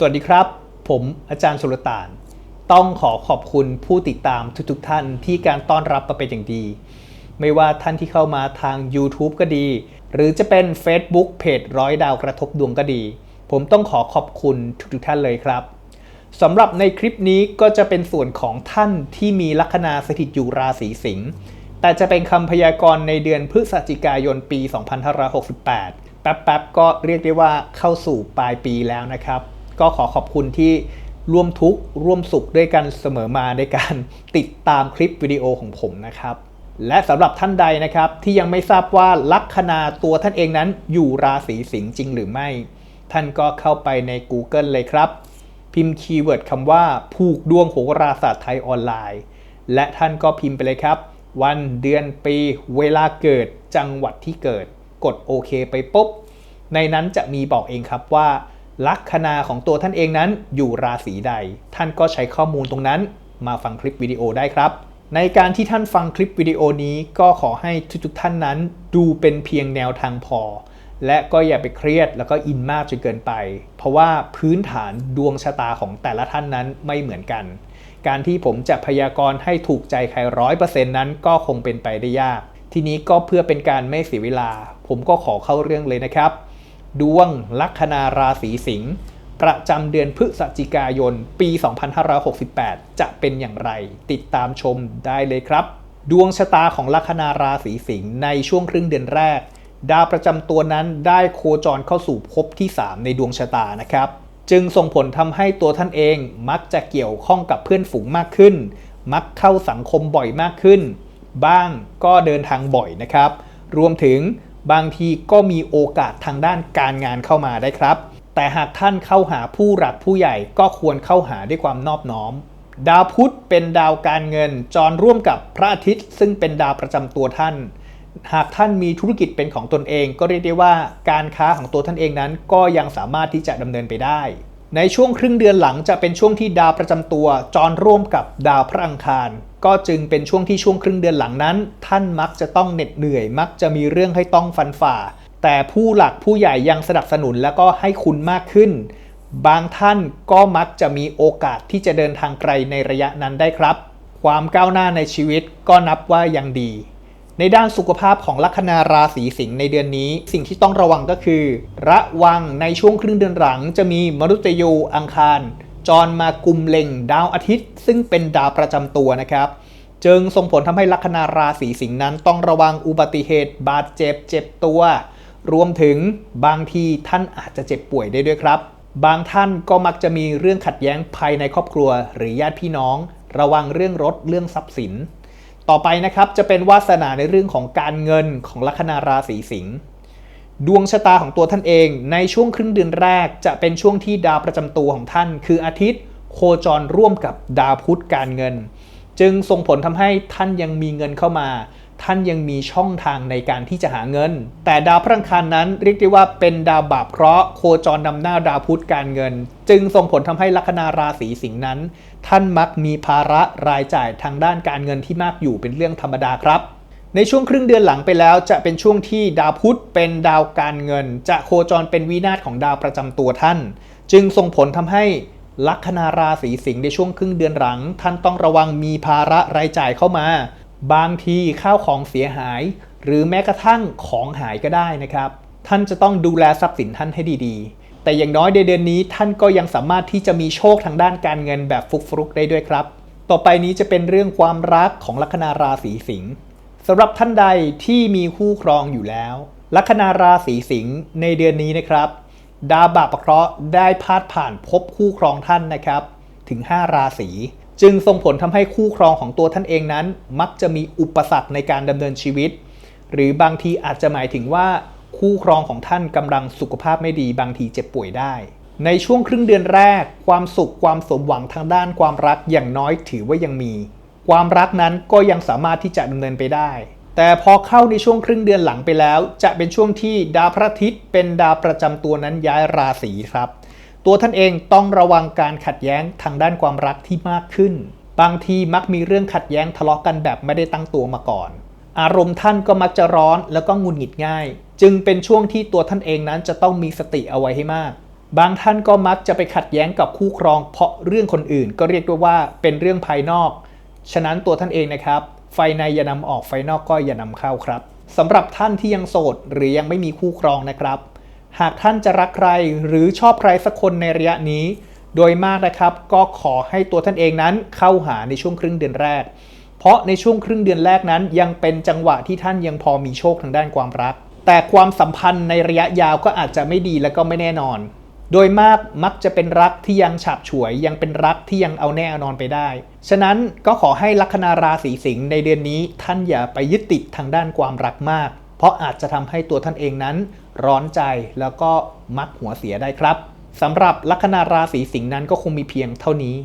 สวัสดีครับ ผมอาจารย์สุลต่าน ต้องขอขอบคุณผู้ติดตามทุกๆทท่านที่การต้อนรับมาเป็นอย่างดี ไม่ว่าท่านที่เข้ามาทาง YouTube ก็ดี หรือจะเป็น Facebook เพจร้อยดาวกระทบดวงก็ดี ผมต้องขอขอบคุณทุกๆท่านเลยครับสำหรับในคลิปนี้ก็จะเป็นส่วนของท่านที่มีลัคนาสถิตอยู่ราศีสิงห์แต่จะเป็นคำพยากรณ์ในเดือนพฤศจิกายนปี 2568 แป๊บๆก็เรียกได้ว่าเข้าสู่ปลายปีแล้วนะครับ ก็ขอขอบคุณที่ร่วมทุกข์ร่วมสุขด้วยกันเสมอมาในการติดตามคลิปวิดีโอของผมนะครับ และสำหรับท่านใดนะครับที่ยังไม่ทราบว่าลัคนาตัวท่านเองนั้นอยู่ราศีสิงห์จริงหรือไม่ ท่านก็เข้าไปใน Google เลยครับ พิมพ์คีย์เวิร์ดคำว่า ผูกดวงโหราศาสตร์ไทยออนไลน์ และท่านก็พิมพ์ไปเลยครับ วันเดือนปีเวลาเกิดจังหวัดที่เกิด กดโอเคไปปุ๊บในนั้นจะมีบอกเองครับว่า ลัคนาของตัวท่านเองนั้นอยู่ราศีใด ท่านก็ใช้ข้อมูลตรงนั้น มาฟังคลิปวิดีโอได้ครับ ในการที่ท่านฟังคลิปวิดีโอนี้ก็ขอให้ทุกๆท่านนั้นดูเป็นเพียงแนวทางพอ และก็อย่าไปเครียดแล้วก็อินมากจนเกินไป เพราะว่าพื้นฐานดวงชะตาของแต่ละท่านนั้นไม่เหมือนกัน การที่ผมจะพยากรณ์ให้ถูกใจใครร้อยเปอร์เซ็นต์นั้นก็คงเป็นไปได้ยาก ทีนี้ก็เพื่อเป็นการไม่เสียเวลา ผมก็ขอเข้าเรื่องเลยนะครับ ดวงลัคนาราศีสิงห์ประจำเดือนพฤศจิกายน ปี 2568 จะเป็นอย่างไร ติดตามชมได้เลยครับ ดวงชะตาของลัคนาราศีสิงห์ในช่วงครึ่งเดือนแรก ดาวประจำตัวนั้นได้โคจรเข้าสู่ภพที่ 3 ในดวงชะตานะครับ จึงส่งผลทำให้ตัวท่านเองมักจะเกี่ยวข้องกับเพื่อนฝูงมากขึ้น มักเข้าสังคมบ่อยมากขึ้น บ้างก็เดินทางบ่อยนะครับ รวมถึง บางทีก็มีโอกาสทางด้านการงานเข้ามาได้ครับ แต่หากท่านเข้าหาผู้หลักผู้ใหญ่ก็ควรเข้าหาด้วยความนอบน้อม ดาวพุธเป็นดาวการเงิน จรร่วมกับพระอาทิตย์ ซึ่งเป็นดาวประจำตัวท่าน หากท่านมีธุรกิจเป็นของตนเอง ก็เรียกได้ว่าการค้าของตัวท่านเองนั้น ก็ยังสามารถที่จะดำเนินไปได้ในช่วงครึ่งเดือนหลังจะเป็นช่วงที่ดาวประจำตัวจรร่วมกับดาวพระอังคาร ก็จึงเป็นช่วงที่ช่วงครึ่งเดือนหลังนั้น ท่านมักจะต้องเหน็ดเหนื่อย มักจะมีเรื่องให้ต้องฟันฝ่า แต่ผู้หลักผู้ใหญ่ยังสนับสนุนแล้วก็ให้คุณมากขึ้น บางท่านก็มักจะมีโอกาสที่จะเดินทางไกลในระยะนั้นได้ครับ ความก้าวหน้าในชีวิตก็นับว่ายังดี ในด้านสุขภาพของลัคนาราศีสิงห์ในเดือนนี้ สิ่งที่ต้องระวังก็คือ ระวังในช่วงครึ่งเดือนหลังจะมีมรุตยูอังคาร จรมากุมเล็งดาวอาทิตย์ ซึ่งเป็นดาวประจำตัวนะครับ จึงส่งผลทำให้ลัคนาราศีสิงห์นั้นต้องระวังอุบัติเหตุบาดเจ็บเจ็บตัว รวมถึงบางทีท่านอาจจะเจ็บป่วยได้ด้วยครับ บางท่านก็มักจะมีเรื่องขัดแย้งภายในครอบครัว หรือญาติพี่น้อง ระวังเรื่องรถเรื่องทรัพย์สิน ต่อไปนะครับจะเป็นวาสนาในเรื่องของการเงินของลัคนาราศีสิงห์ ดวงชะตาของตัวท่านเองในช่วงครึ่งเดือนแรกจะเป็นช่วงที่ดาวประจำตัวของท่าน คืออาทิตย์โคจรร่วมกับดาวพุธการเงิน จึงส่งผลทำให้ท่านยังมีเงินเข้ามา ท่านยังมีช่องทางในการที่จะหาเงิน แต่ดาวพระอังคารนั้นเรียกได้ว่าเป็นดาวบาปเคราะห์โคจรนำหน้าดาวพุธการเงิน จึงส่งผลทำให้ลัคนาราศีสิงห์นั้น ท่านมักมีภาระรายจ่ายทางด้านการเงินที่มากอยู่เป็นเรื่องธรรมดาครับ ในช่วงครึ่งเดือนหลังไปแล้วจะเป็นช่วงที่ดาวพุธเป็นดาวการเงิน จะโคจรเป็นวินาศของดาวประจำตัวท่าน จึงส่งผลทำให้ลัคนาราศีสิงห์ในช่วงครึ่งเดือนหลัง ท่านต้องระวังมีภาระรายจ่ายเข้ามา บางทีข้าวของเสียหาย หรือแม้กระทั่งของหายก็ได้นะครับ ท่านจะต้องดูแลทรัพย์สินท่านให้ดีๆ แต่อย่างน้อยในเดือนนี้ท่านก็ยังสามารถที่จะมีโชคทางด้านการเงินแบบฟุกๆได้ด้วยครับ ต่อไปนี้จะเป็นเรื่องความรักของลัคนาราศีสิงห์ สำหรับท่านใดที่มีคู่ครองอยู่แล้ว ลัคนาราศีสิงห์ในเดือนนี้นะครับ ดาวบาปเคราะห์ได้พาดผ่านพบคู่ครองท่านนะครับ ถึง 5 ราศีจึงส่งผลทำให้คู่ครองของตัวท่านเองนั้น มักจะมีอุปสรรคในการดำเนินชีวิต หรือบางทีอาจจะหมายถึงว่าคู่ครองของท่านกำลังสุขภาพไม่ดีบางทีเจ็บป่วยได้ ในช่วงครึ่งเดือนแรก ความสุขความสมหวังทางด้านความรักอย่างน้อยถือว่ายังมี ความรักนั้นก็ยังสามารถที่จะดำเนินไปได้ แต่พอเข้าในช่วงครึ่งเดือนหลังไปแล้ว จะเป็นช่วงที่ดาวพระอาทิตย์เป็นดาวประจำตัวนั้นย้ายราศีครับ ตัวท่านเองต้องระวังการขัดแย้งทางด้านความรักที่มากขึ้น บางทีมักมีเรื่องขัดแย้งทะเลาะกันแบบไม่ได้ตั้งตัวมาก่อน อารมณ์ท่านก็มักจะร้อนแล้วก็งุดหงิดง่าย จึงเป็นช่วงที่ตัวท่านเองนั้นจะต้องมีสติเอาไว้ให้มากบางท่านก็มักจะไปขัดแย้งกับคู่ครองเพราะเรื่องคนอื่นก็เรียกได้ว่าเป็นเรื่องภายนอก ฉะนั้นตัวท่านเองนะครับ ไฟในอย่านำออกไฟนอกก็อย่านำเข้าครับสำหรับท่านที่ยังโสดหรือยังไม่มีคู่ครองนะครับ หากท่านจะรักใครหรือชอบใครสักคนในระยะนี้ โดยมากนะครับ ก็ขอให้ตัวท่านเองนั้นเข้าหาในช่วงครึ่งเดือนแรก เพราะในช่วงครึ่งเดือนแรกนั้น ยังเป็นจังหวะที่ท่านยังพอมีโชคทางด้านความรัก แต่ความสัมพันธ์ในระยะยาวก็อาจจะไม่ดีและก็ไม่แน่นอน โดยมากมักจะเป็นรักที่ยังฉับฉวย ยังเป็นรักที่ยังเอาแน่เอานอนไปได้ ฉะนั้นก็ขอให้ลัคนาราศีสิงห์ในเดือนนี้ท่านอย่าไปยึดติดทางด้านความรักมาก เพราะอาจจะทำให้ตัวท่านเองนั้น ร้อนใจแล้วก็มักหัวเสียได้ครับสำหรับลัคนาราศีสิงห์นั้นก็คงมีเพียงเท่านี้